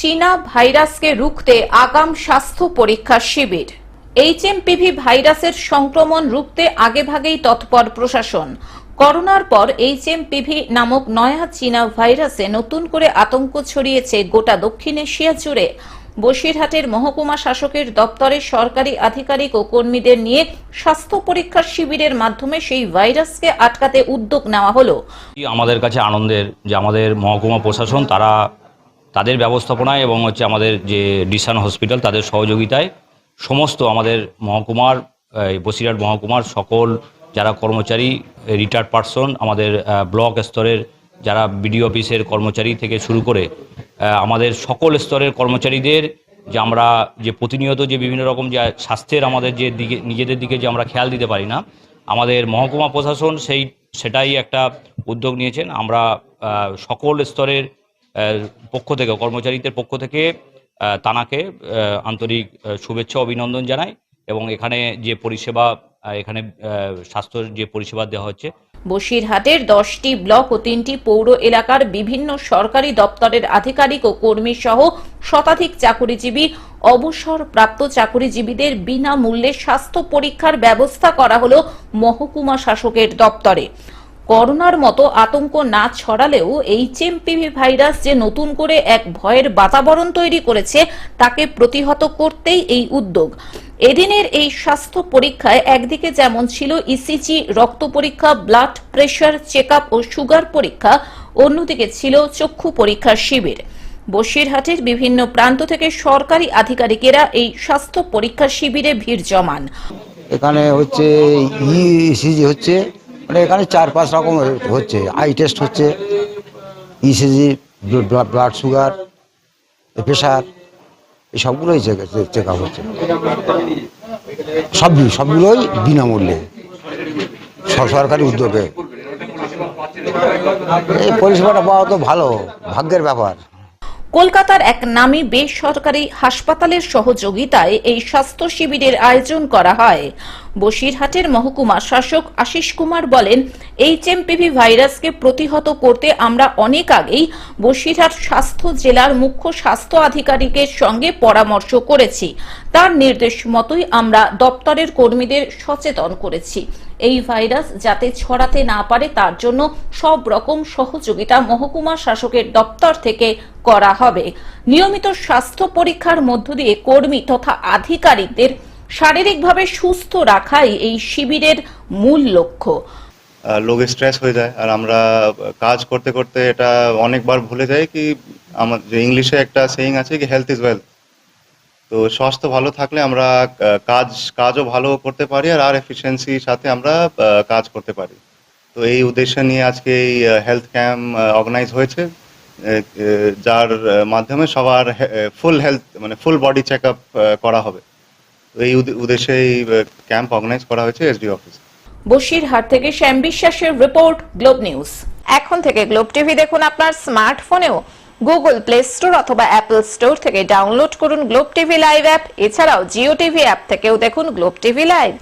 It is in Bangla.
চীনা ভাইরাসকে রুখতে আগাম স্বাস্থ্য পরীক্ষা শিবির। এইচএমপিভি ভাইরাসের সংক্রমণ রুখতে আগেভাগেই তৎপর প্রশাসন। করোনার পর এইচএমপিভি নামক নয়া চীনা ভাইরাসে নতুন করে আতঙ্ক ছড়িয়েছে গোটা দক্ষিণ এশিয়া জুড়ে। বসিরহাটের মহকুমা শাসকের দপ্তরের সরকারি আধিকারিক ও কর্মীদের নিয়ে স্বাস্থ্য পরীক্ষার শিবিরের মাধ্যমে সেই ভাইরাসকে আটকাতে উদ্যোগ নেওয়া হলো। আমাদের কাছে আনন্দের যে আমাদের মহকুমা প্রশাসন, তারা তাদের ব্যবস্থাপনায় এবং হচ্ছে আমাদের যে ডিসান হসপিটাল, তাদের সহযোগিতায় সমস্ত আমাদের মহকুমার বসিরহাট মহকুমার সকল যারা কর্মচারী রিটায়ার্ড পার্সন আমাদের ব্লক স্তরের যারা বিডিও অফিসের কর্মচারী থেকে শুরু করে আমাদের সকল স্তরের কর্মচারীদের যে আমরা যে প্রতিনিয়ত যে বিভিন্ন রকম যে স্বাস্থ্যের আমাদের যে দিকে, নিজেদের দিকে যে আমরা খেয়াল দিতে পারি না, আমাদের মহকুমা প্রশাসন সেই, সেটাই একটা উদ্যোগ নিয়েছেন। আমরা সকল স্তরের পক্ষ থেকে কর্মচারীদের পক্ষ থেকে তানাকে আন্তরিক শুভেচ্ছা অভিনন্দন জানাই এবং এখানে যে পরিষেবা এখানে আহ, স্বাস্থ্যর যে পরিষেবা দেওয়া হচ্ছে। বসিরহাটের দশটি ব্লক ও তিনটি পৌর এলাকার বিভিন্ন সরকারি দপ্তরের আধিকারিক ও কর্মী সহ শতাধিক চাকুরিজীবী অবসরপ্রাপ্ত চাকুরিজীবীদের বিনামূল্যে স্বাস্থ্য পরীক্ষার ব্যবস্থা করা হলো মহকুমা শাসকের দপ্তরে। করোনার মতো আতঙ্ক না ছড়ালেও এইচএমপিভি ভাইরাস যে নতুন করে এক ভয়ের বাতাবরণ তৈরি করেছে, তাকে প্রতিহত করতেই এই উদ্যোগ। এদিনের এই স্বাস্থ্য পরীক্ষায় একদিকে যেমন ছিল ইসিজি রক্ত পরীক্ষা, ব্লাড প্রেশার চেক ও সুগার পরীক্ষা, অন্যদিকে ছিল চক্ষু পরীক্ষার শিবির। বসিরহাটের বিভিন্ন প্রান্ত থেকে সরকারি আধিকারিকেরা এই স্বাস্থ্য পরীক্ষা শিবিরে ভিড় জমান। এখানে হচ্ছে ইসিজি হচ্ছে মানে এখানে চার পাঁচ রকম হচ্ছে আই টেস্ট হচ্ছে ইসিজি ব্লাড সুগার প্রেশার এই সবগুলোই চেক আপ হচ্ছে। সবই সবগুলোই বিনামূল্যে সব সরকারি উদ্যোগে। এই পরিষেবাটা পাওয়া তো ভালো, ভাগ্যের ব্যাপার। কলকাতার এক নামী বেসরকারি হাসপাতালের সহযোগিতায় এই স্বাস্থ্য শিবিরের আয়োজন করা হয়। বসিরহাটের মহকুমা শাসক আশিস কুমার বলেন, এইচএমপিভি ভাইরাসকে প্রতিহত করতে আমরা অনেক আগেই বসিরহাট স্বাস্থ্য জেলার মুখ্য স্বাস্থ্য আধিকারিকের সঙ্গে পরামর্শ করেছি। তার নির্দেশ মতোই আমরা দপ্তরের কর্মীদের সচেতন করেছি। এই ভাইরাস যাতে ছড়াতে না পারে তার জন্য সব রকম সহযোগিতা মহকুমা শাসকের দপ্তর থেকে করা হবে। নিয়মিত স্বাস্থ্য পরীক্ষার মধ্য দিয়ে কর্মী তথা আধিকারিকদের শারীরিকভাবে সুস্থ রাখাই এই শিবিরের মূল লক্ষ্য। লোক স্ট্রেস হয়ে যায়। আর আমরা কাজ করতে করতে এটা অনেকবার ভুলে যাই কি, আমার যে ইংলিশে একটা সেইং আছে কি হেলথ ইজ ওয়েলথ তো স্বাস্থ্য ভালো থাকলে আমরা কাজ, কাজও ভালো করতে পারি আর আর এফিসিয়েন্সির সাথে আমরা কাজ করতে পারি। তো এই উদ্দেশ্য নিয়ে আজকে এই হেলথ ক্যাম্প অর্গানাইজ হয়েছে। যার মাধ্যমে সবার ফুল হেলথ মানে ফুল বডি চেক আপ করা হবে। এই উদ্দে- উদ্দেশ্যে এই ক্যাম্প অর্গানাইজ করা হয়েছে এসডি অফিস বসিরহাট থেকে শ্যাম বিশ্বাসের রিপোর্ট গ্লোব নিউজ এখন থেকে গ্লোব টিভি দেখুন আপনার স্মার্টফোনেও গুগল প্লে স্টোর অথবা অ্যাপল স্টোর থেকে ডাউনলোড করুন গ্লোব টিভি লাইভ অ্যাপ এছাড়াও জিও টিভি অ্যাপ থেকেও দেখুন গ্লোব টিভি লাইভ